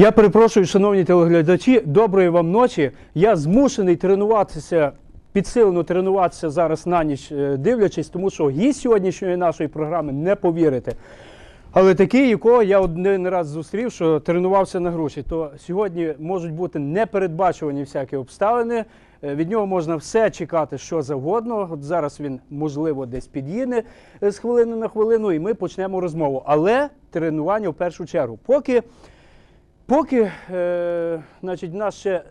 Я перепрошую, шановні телеглядачі, доброї вам ночі. Я змушений тренуватися, підсилено тренуватися зараз на ніч, е, дивлячись, тому що гість сьогоднішньої нашої програми не повірите. Але такий, якого я один раз зустрів, що тренувався на гроші, то сьогодні можуть бути непередбачувані всякі обставини. Е, Від нього можна все чекати, що завгодно. От зараз він, можливо, десь під'їде е, з хвилини на хвилину, і ми почнемо розмову. Але тренування в першу чергу. Поки Поки е, значить, нас ще,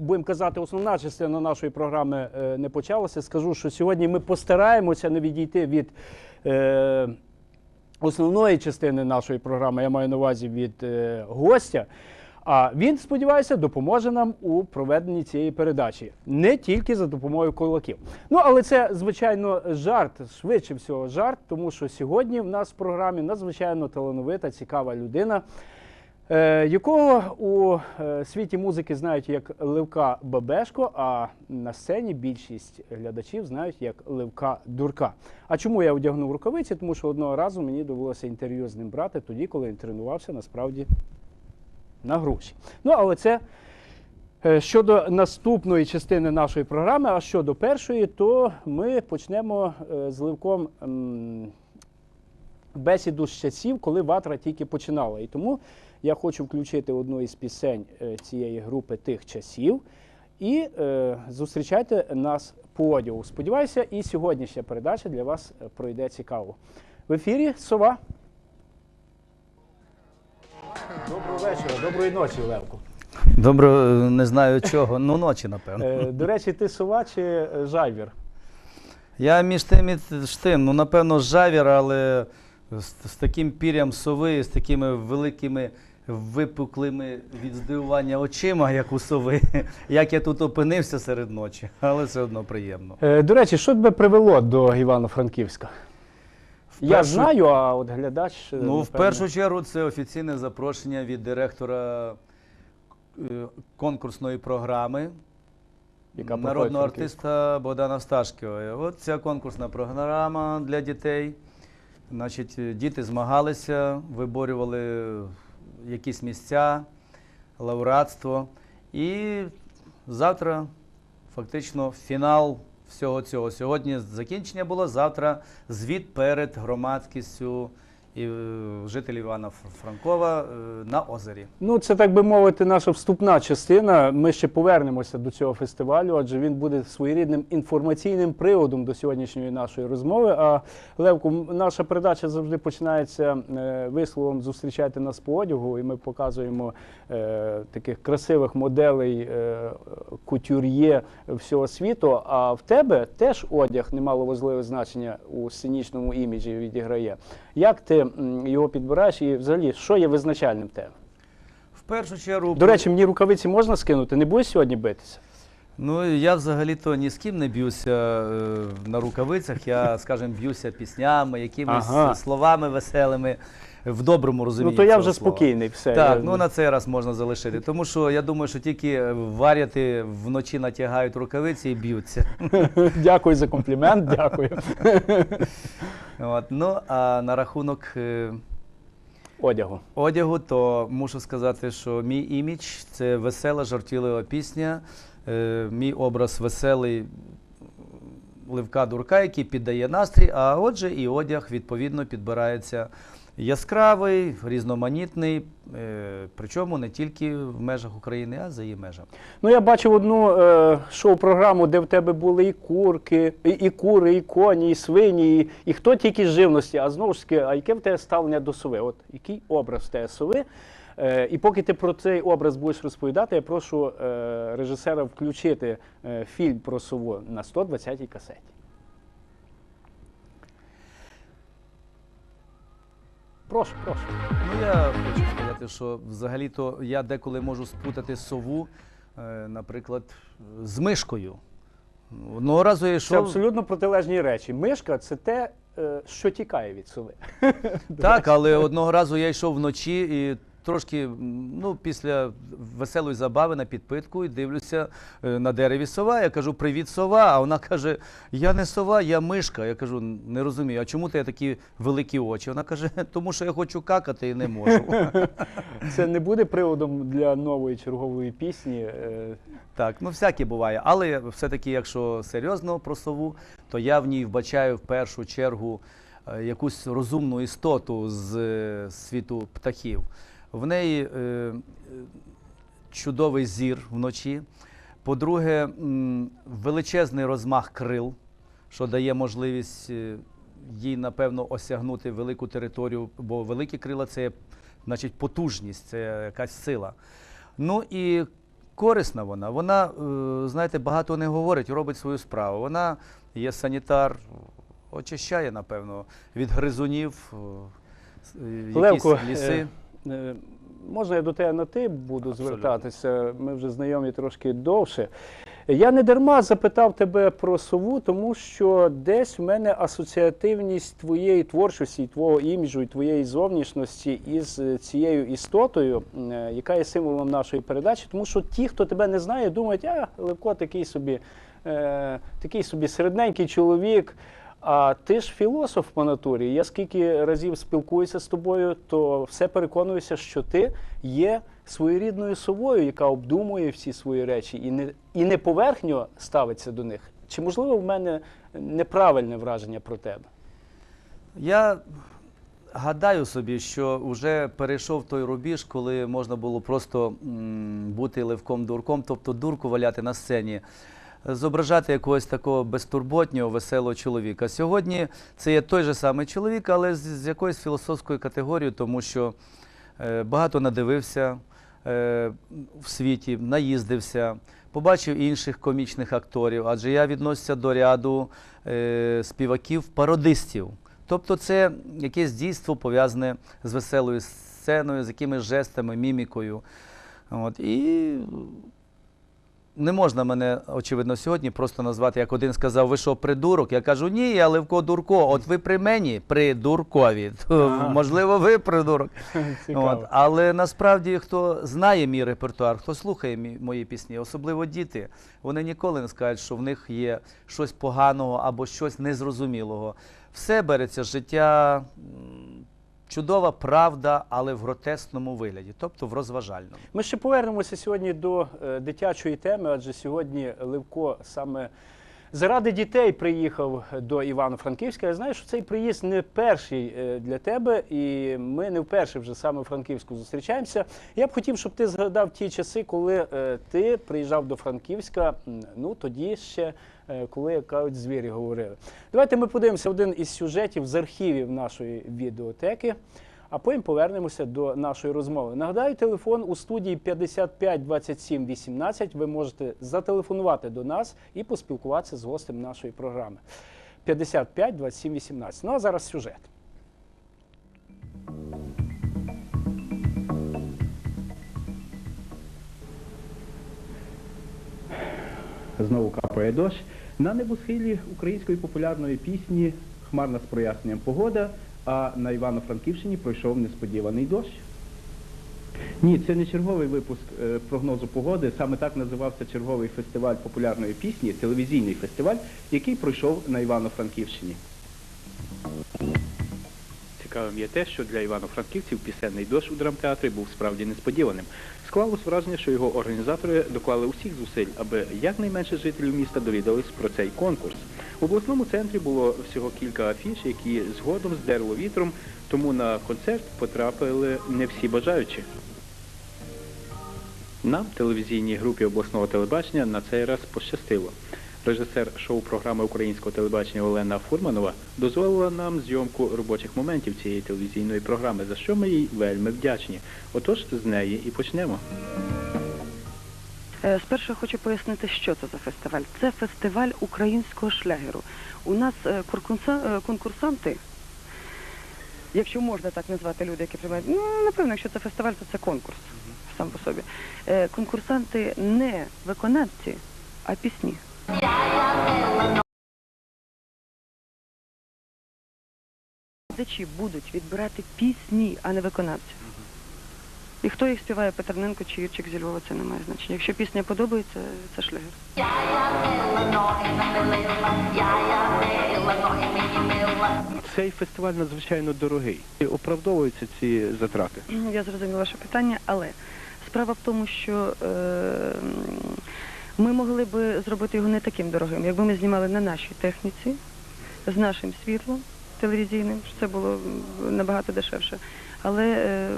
будемо казати, основна частина нашої програми е, не почалася, скажу, що сьогодні ми постараємося не відійти від е, основної частини нашої програми, я маю на увазі від е, гостя. А він, сподіваюся, допоможе нам у проведенні цієї передачі не тільки за допомогою кулаків. Ну, але це, звичайно, жарт, швидше всього, жарт, тому що сьогодні в нас в програмі надзвичайно талановита, цікава людина якого у е, світі музики знають як Левка Бабешко, а на сцені більшість глядачів знають як Левка Дурка. А чому я одягнув рукавиці? Тому що одного разу мені довелося інтерв'ю з ним брати тоді, коли він тренувався насправді на гроші. Ну, але це е, щодо наступної частини нашої програми, а щодо першої, то ми почнемо е, з Левком. бесіду з часів, коли ватра тільки починала. І тому я хочу включити одну із пісень е, цієї групи тих часів. І е, зустрічайте нас по одягу. Сподіваюся, і сьогоднішня передача для вас е, пройде цікаво. В ефірі сова. Доброго вечора, доброї ночі, Левку. Добре, не знаю чого, ну ночі, напевно. Е, до речі, ти сова чи е, жайвір? Я між тим і штим, ну напевно, жавір, але з, з таким пір'ям сови, з такими великими випуклими від здивування очима, як у сови, як я тут опинився серед ночі, але все одно приємно. Е, до речі, що тебе привело до Івано-Франківська? Я першу- знаю, а от глядач. е, Ну, в напевно. першу чергу, це офіційне запрошення від директора е, конкурсної програми. Яка проходить народного в Франківську. артиста Богдана Сташківа. От ця конкурсна програма для дітей. Значить, е, діти змагалися, виборювали якісь місця, лауреатство. І завтра фактично фінал всього цього. Сьогодні закінчення було, завтра звіт перед громадськістю і е, жителів Івана Фр- Франкова е, на озері. Ну, це так би мовити, наша вступна частина. Ми ще повернемося до цього фестивалю, адже він буде своєрідним інформаційним приводом до сьогоднішньої нашої розмови. А Левку, наша передача завжди починається е, висловом Зустрічайте нас по одягу, і ми показуємо е, таких красивих моделей е, кутюр'є всього світу. А в тебе теж одяг немало важливе значення у сценічному іміджі відіграє. Як ти його підбираєш і взагалі що є визначальним тебе? В першу чергу, До речі, мені рукавиці можна скинути? Не будеш сьогодні битися? Ну, я взагалі-то ні з ким не б'юся е, на рукавицях. Я, скажімо, б'юся піснями, якимись Ага. словами веселими, в доброму розумінні. ну то я вже слова. спокійний. Все. Так, я... ну на цей раз можна залишити. Тому що я думаю, що тільки варяти вночі натягають рукавиці і б'ються. Дякую за комплімент, дякую. От. Ну, а на рахунок е, Одягу. одягу, то мушу сказати, що мій імідж це весела, жартівлива пісня. Е, мій образ веселий Левка Дурка, який піддає настрій, а отже, і одяг відповідно підбирається яскравий, різноманітний, е, причому не тільки в межах України, а за її межами. Ну я бачив одну е, шоу-програму, де в тебе були і курки, і, і кури, і коні, і свині, і, і хто тільки з живності. А знову ж таки, а яке в тебе ставлення до сови? От який образ в тебе сови? Е, і поки ти про цей образ будеш розповідати, я прошу е, режисера включити е, фільм про сову на 120-й касеті. Прошу, прошу. Ну, я хочу сказати, що взагалі-то я деколи можу спутати сову, наприклад, з мишкою. Одного разу я Це абсолютно протилежні речі. Мишка це те, що тікає від сови. Так, але одного разу я йшов вночі і трошки ну, після веселої забави на підпитку і дивлюся е, на дереві сова. Я кажу, привіт, сова. А вона каже: Я не сова, я мишка. Я кажу, не розумію, а чому ти такі великі очі? Вона каже, тому що я хочу какати і не можу. Це не буде приводом для нової чергової пісні. е, Так, ну всяке буває. Але все-таки, якщо серйозно про сову, то я в ній вбачаю в першу чергу е, якусь розумну істоту з світу птахів. В неї е, е, чудовий зір вночі. По-друге, величезний розмах крил, що дає можливість е, їй, напевно, осягнути велику територію, бо великі крила це значить потужність, це якась сила. Ну і корисна вона. Вона, е, знаєте, багато не говорить, робить свою справу. Вона є санітар, очищає, напевно, від гризунів, якісь Левко, ліси. Е, можна я до тебе на ти буду Абсолютно. звертатися? Ми вже знайомі трошки довше. Я не дарма запитав тебе про сову, тому що десь в мене асоціативність твоєї творчості, твого іміджу і твоєї зовнішності із цією істотою, е, яка є символом нашої передачі. Тому що ті, хто тебе не знає, думають, а Левко такий собі, е, такий собі середненький чоловік. А ти ж філософ по натурі. Я скільки разів спілкуюся з тобою, то все переконуюся, що ти є своєрідною совою, яка обдумує всі свої речі і не, і не поверхньо ставиться до них. Чи можливо в мене неправильне враження про тебе? Я гадаю собі, що вже перейшов той рубіж, коли можна було просто м, бути левком-дурком, тобто дурку валяти на сцені, зображати якогось такого безтурботнього, веселого чоловіка. Сьогодні це є той же самий чоловік, але з, якоюсь філософською категорією, тому що е, багато надивився е, в світі, наїздився. Побачив інших комічних акторів, адже я відносився до ряду е, співаків-пародистів. Тобто це якесь дійство пов'язане з веселою сценою, з якимись жестами, мімікою. От. І не можна мене, очевидно, сьогодні просто назвати, як один сказав, ви що, придурок? Я кажу, ні, я Левко Дурко. От ви при мені придуркові. Можливо, ви придурок. От, але насправді, хто знає мій репертуар, хто слухає мі- мої пісні, особливо діти, вони ніколи не скажуть, що в них є щось поганого або щось незрозумілого. Все береться життя. Чудова правда, але в гротесному вигляді, тобто в розважальному. Ми ще повернемося сьогодні до е, дитячої теми, адже сьогодні Левко саме заради дітей приїхав до Івано-Франківська. Я знаю, що цей приїзд не перший е, для тебе, і ми не вперше вже саме в Франківську зустрічаємося. Я б хотів, щоб ти згадав ті часи, коли е, ти приїжджав до Франківська. Ну тоді ще. е, Коли як кажуть, звірі говорили. Давайте ми подивимося один із сюжетів з архівів нашої відеотеки. А потім повернемося до нашої розмови. Нагадаю, телефон у студії 55 27 18. Ви можете зателефонувати до нас і поспілкуватися з гостем нашої програми. 55 27 18. Ну а зараз сюжет. Знову капає дощ. На небосхилі української популярної пісні Хмарна з проясненням погода, а на Івано-Франківщині пройшов несподіваний дощ. Ні, це не черговий випуск е, прогнозу погоди. Саме так називався черговий фестиваль популярної пісні, телевізійний фестиваль, який пройшов на Івано-Франківщині. Цікавим є те, що для івано-франківців пісенний дощ у драмтеатрі був справді несподіваним. Склалось враження, що його організатори доклали усіх зусиль, аби якнайменше жителів міста довідались про цей конкурс. В обласному центрі було всього кілька афіш, які згодом здерло вітром, тому на концерт потрапили не всі бажаючі. Нам, телевізійній групі обласного телебачення, на цей раз пощастило. Режисер шоу-програми українського телебачення Олена Фурманова дозволила нам зйомку робочих моментів цієї телевізійної програми, за що ми їй вельми вдячні. Отож, з неї і почнемо. Е, Спершу хочу пояснити, що це за фестиваль. Це фестиваль українського шлягеру. У нас е, е, конкурсанти, якщо можна так назвати люди, які приймають, ну напевно, якщо це фестиваль, то це конкурс сам по собі. Конкурсанти не виконавці, а пісні. Будуть відбирати пісні, а не виконавців. І хто їх співає, Петерненко чи Юрчик зі Львова, це не має значення. Якщо пісня подобається, це шлягер. Цей фестиваль надзвичайно дорогий. І Оправдовуються ці затрати. Я зрозуміла ваше питання, але справа в тому, що е, ми могли би зробити його не таким дорогим, якби ми знімали на нашій техніці з нашим світлом телевізійним, що це було набагато дешевше. Але е,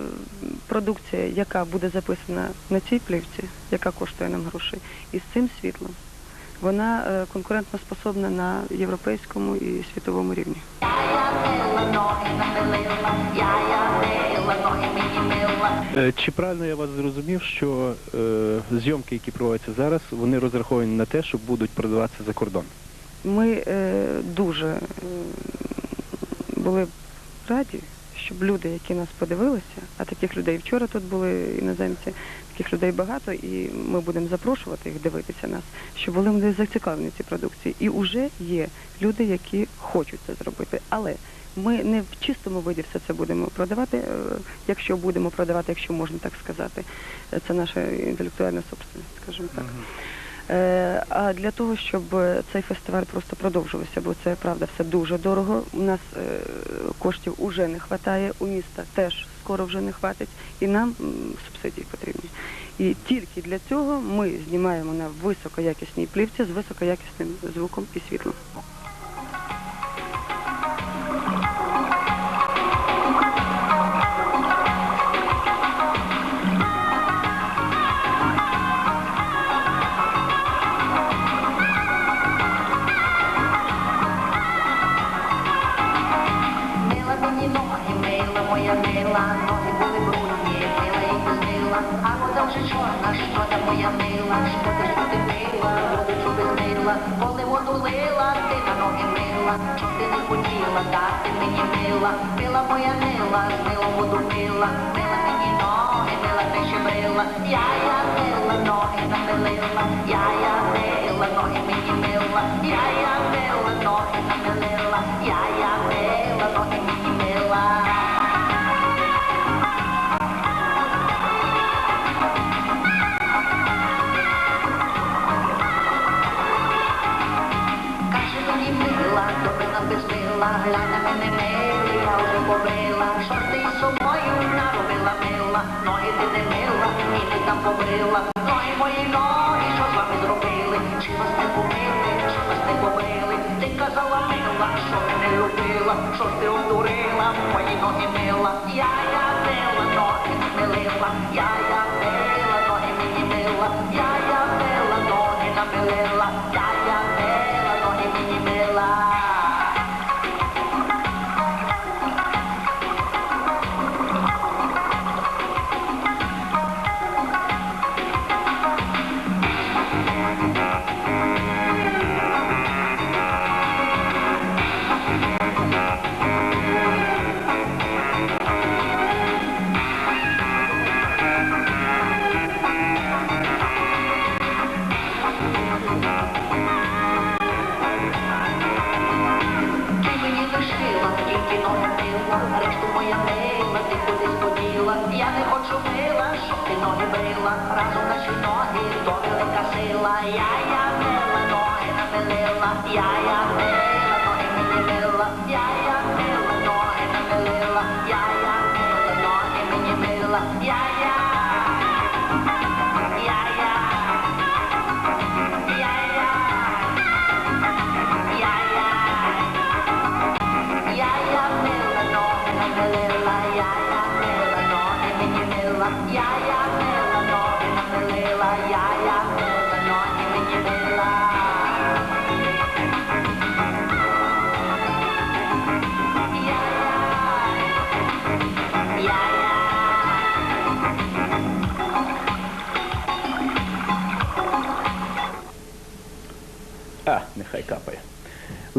продукція, яка буде записана на цій плівці, яка коштує нам грошей, і з цим світлом, вона е, конкурентно способна на європейському і світовому рівні. Е, Чи правильно я вас зрозумів, що зйомки, які проводяться зараз, вони розраховані на те, що будуть продаватися за кордон? Ми дуже були раді, щоб люди, які нас подивилися, а таких людей вчора тут були іноземці, таких людей багато, і ми будемо запрошувати їх дивитися нас, щоб були вони зацікавлені в цій продукції. І вже є люди, які хочуть це зробити. Але ми не в чистому виді все це будемо продавати, е, якщо будемо продавати, якщо можна так сказати. Це наша інтелектуальна собственність, скажімо так. Е, А для того, щоб цей фестиваль просто продовжувався, бо це правда все дуже дорого. У нас е, коштів уже не вистачає, у міста теж скоро вже не хватить, і нам субсидії потрібні. І тільки для цього ми знімаємо на високоякісній плівці з високоякісним звуком і світлом. Вода вже чорна, що та моя мила, що ти little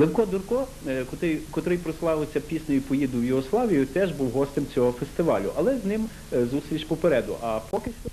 Левко Дурко, е, котрий, котрий прославився піснею Поїду в Югославію, теж був гостем цього фестивалю, але з ним е, зустріч попереду. А поки що.